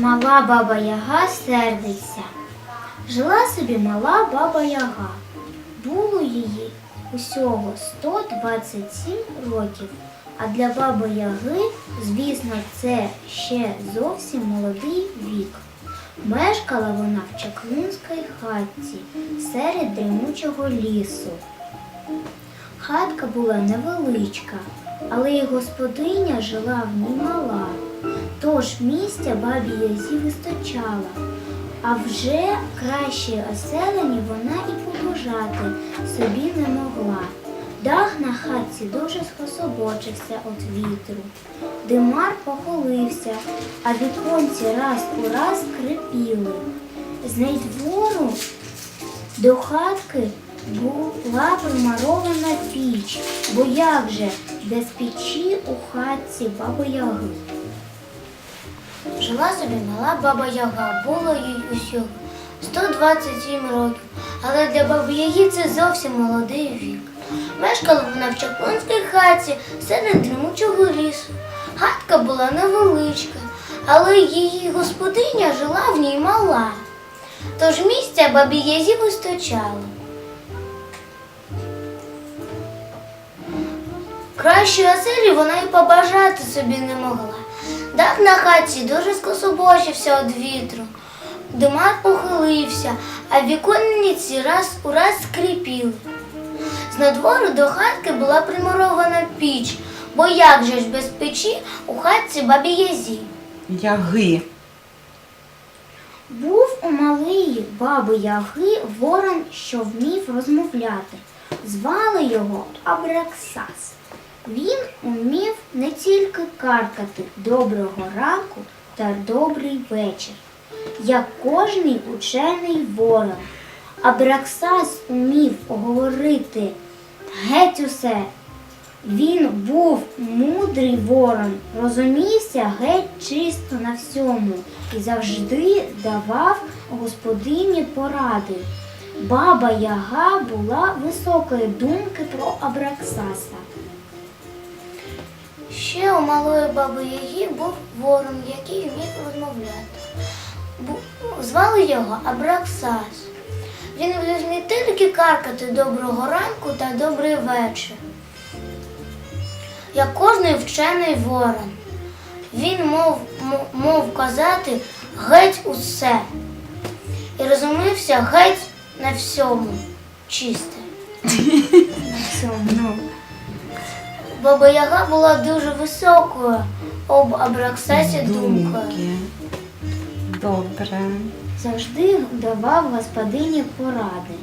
Мала баба Яга сердиться. Жила собі мала баба Яга. Було її усього 127 років. А для баби Яги, звісно, це ще зовсім молодий вік. Мешкала вона в чаклунській хатці серед дрімучого лісу. Хатка була невеличка, але й господиня жила в ній мала. Тож місця бабі Язі вистачало, а вже кращої оселені вона і побажати собі не могла. Дах на хатці дуже скособочився від вітру. Димар похилився, а віконці раз у раз скрипіли. З надвору до хатки була примарована піч, бо як же без печі у хатці баби Яги. Жила собі мала баба Яга, було їй усього 127 років, але для баби Яги це зовсім молодий вік. Мешкала вона в чаклунській хаті серед дремучого лісу. Хатка була невеличка, але її господиня жила в ній мала. Тож місця бабі Язі вистачало. Кращої оселі вона й побажати собі не могла. Дах на хаті дуже скособочився від вітру. Димар похилився, а віконниці раз у раз скрипіли. З надвору до хатки була примурована піч, бо як же ж без печі у хатці бабі Язі. Яги. Був у малої баби Яги ворон, що вмів розмовляти. Звали його Абраксас. Він умів не тільки каркати доброго ранку та добрий вечір, як кожний учений ворон. Абраксас умів говорити геть усе. Він був мудрий ворон, розумівся геть чисто на всьому і завжди давав господині поради. Баба Яга була високої думки про Абраксаса. Ще у малої баби Яги був ворон, який вмів розмовляти. Звали його Абраксас. Він вмів не тільки каркати доброго ранку та добрий вечір як кожний вчений ворон. Він мов, мов казати геть усе. І розумівся геть на всьому чисте. На всьому. Баба Яга була дуже високою об Абраксасі думкою. Добре. Завжди давав господині поради.